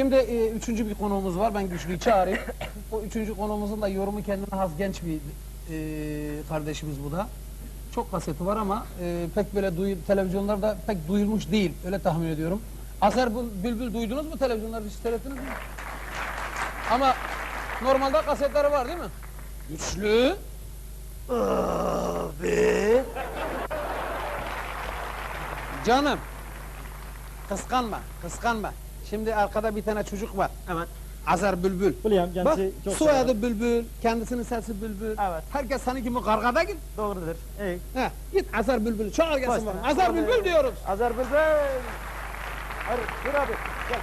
Şimdi e, üçüncü bir konuğumuz var. Ben Güçlü'yü çağırayım. O üçüncü konuğumuzun da yorumu kendine has genç bir e, kardeşimiz bu da. Çok kaseti var ama e, pek böyle duyu, televizyonlarda pek duyulmuş değil. Öyle tahmin ediyorum. Azer Bül- Bülbül duydunuz mu televizyonlarda hiç seyrettiniz mi? Ama normalde kasetleri var değil mi? Güçlü. Abi. Canım. Kıskanma, kıskanma. Şimdi arkada bir tane çocuk var. Evet. Azer Bülbül. Biliyorum Bak kendisi çok soyadı Bülbül, kendisinin sesi Bülbül. Evet. Herkes senin gibi kargada git. Doğrudur. İyi. He, git Azer Bülbül çağır gelsin bakalım. Azer Bülbül diyoruz. Azer Bülbül. Hadi dur abi. Gel.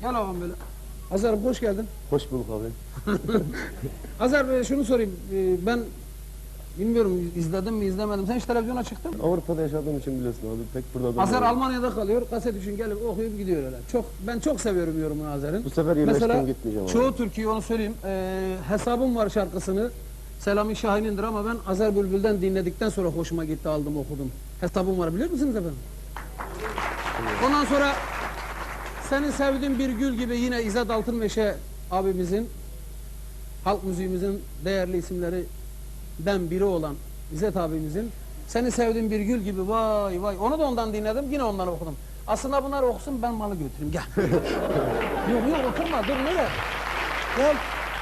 Gel oğlum böyle. Azar'ım hoş geldin. Hoş bulduk abi. Azar Bey şunu sorayım. Ee, ben bilmiyorum izledim mi izlemedim. Sen hiç televizyona çıktın mı? Avrupa'da yaşadığım için biliyorsun abi. Pek burada da Azar Almanya'da kalıyor. Kaset için gelip okuyup gidiyor öyle. Çok ben çok seviyorum yorumunu Azer'in. Bu sefer yerleştim Mesela gitmeyeceğim abi. çoğu türküyü onu söyleyeyim. Ee, hesabım var şarkısını. Selami Şahin'indir ama ben Azer Bülbül'den dinledikten sonra hoşuma gitti aldım okudum. Hesabım var biliyor musunuz efendim? Ondan sonra senin sevdiğin bir gül gibi yine İzzet Altınmeşe abimizin halk müziğimizin değerli isimlerinden biri olan İzzet abimizin seni sevdiğim bir gül gibi vay vay onu da ondan dinledim yine ondan okudum. Aslında bunlar okusun ben malı götüreyim gel. yok yok oturma dur nereye? Gel.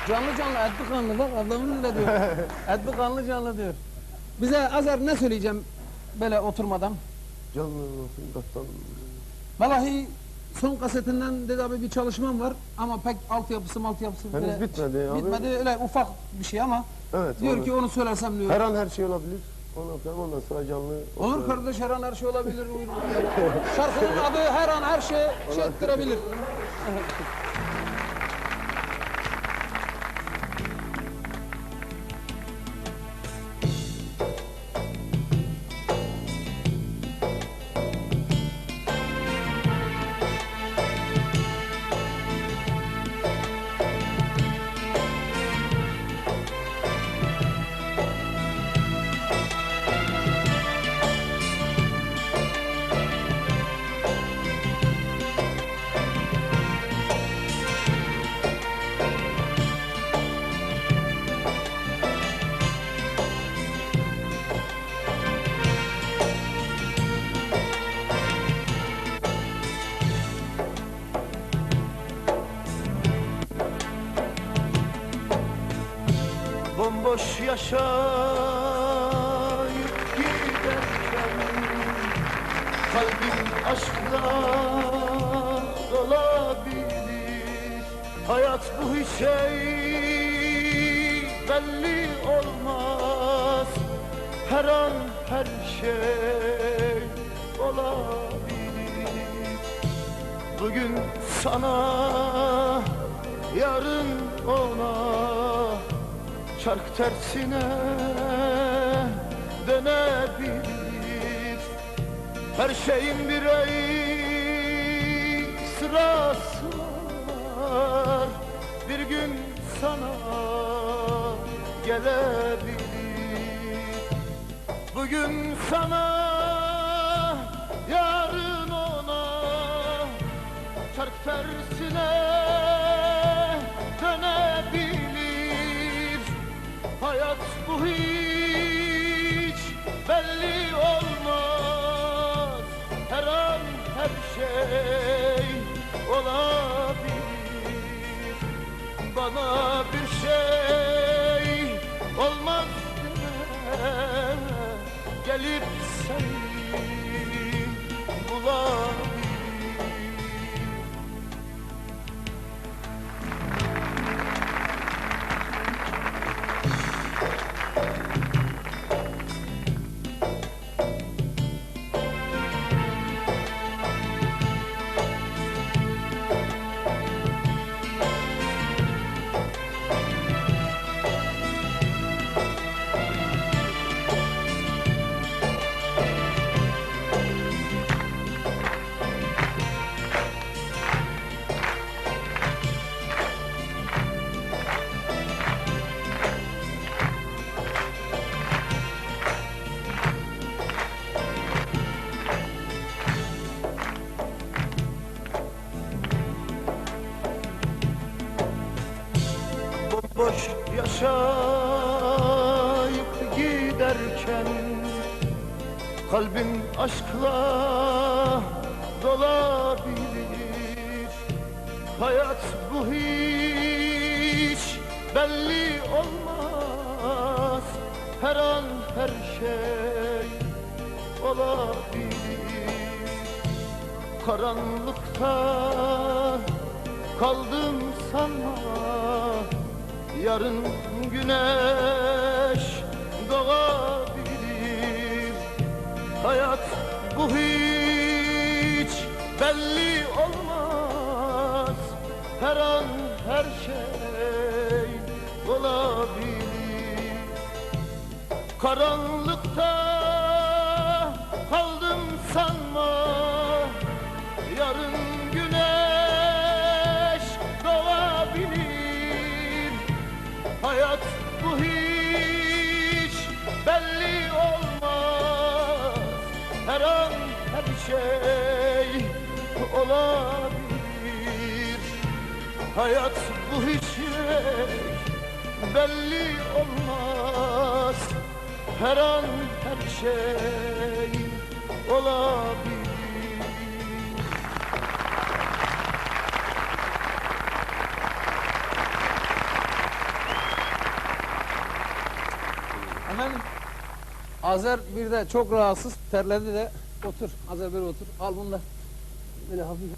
Canlı canlı etli kanlı bak adamın öyle diyor. etli kanlı canlı diyor. Bize Azer ne söyleyeceğim böyle oturmadan? Canlı olsun kastan. Vallahi son kasetinden dedi abi bir çalışmam var ama pek altyapısı maltyapısı Henüz böyle bitmedi abi. bitmedi öyle ufak bir şey ama Evet. diyor onu- ki onu söylersem diyor. Her an her şey olabilir. Ondan sonra ondan sonra canlı. Olur kardeş her an her şey olabilir. Şarkının adı her an her şey şey ettirebilir. Bomboş yaşayıp giderken Kalbim aşkla dolabilir. Hayat bu hiç şey belli olmaz. Her an her şey olabilir. Bugün sana yarın ona Çark tersine dönebilir. Her şeyin bir ay sırası var. Bir gün sana gelebilir. Bugün sana yarın ona. Çark tersine hiç belli olmaz. Her an her şey olabilir. Bana bir şey olmaz Gelip seni bulabilir yaşayıp giderken Kalbin aşkla dolabilir. Hayat bu hiç belli olmaz. Her an her şey olabilir. Karanlıkta kaldım sanma Yarın güneş doğabilir. Hayat bu hiç belli olmaz. Her an her şey olabilir. Karanlıkta her şey olabilir. Hayat bu hiç belli olmaz. Her an her şey olabilir. Efendim Azer bir de çok rahatsız terledi de otur Azer bir otur. Al bunu da. Böyle hafif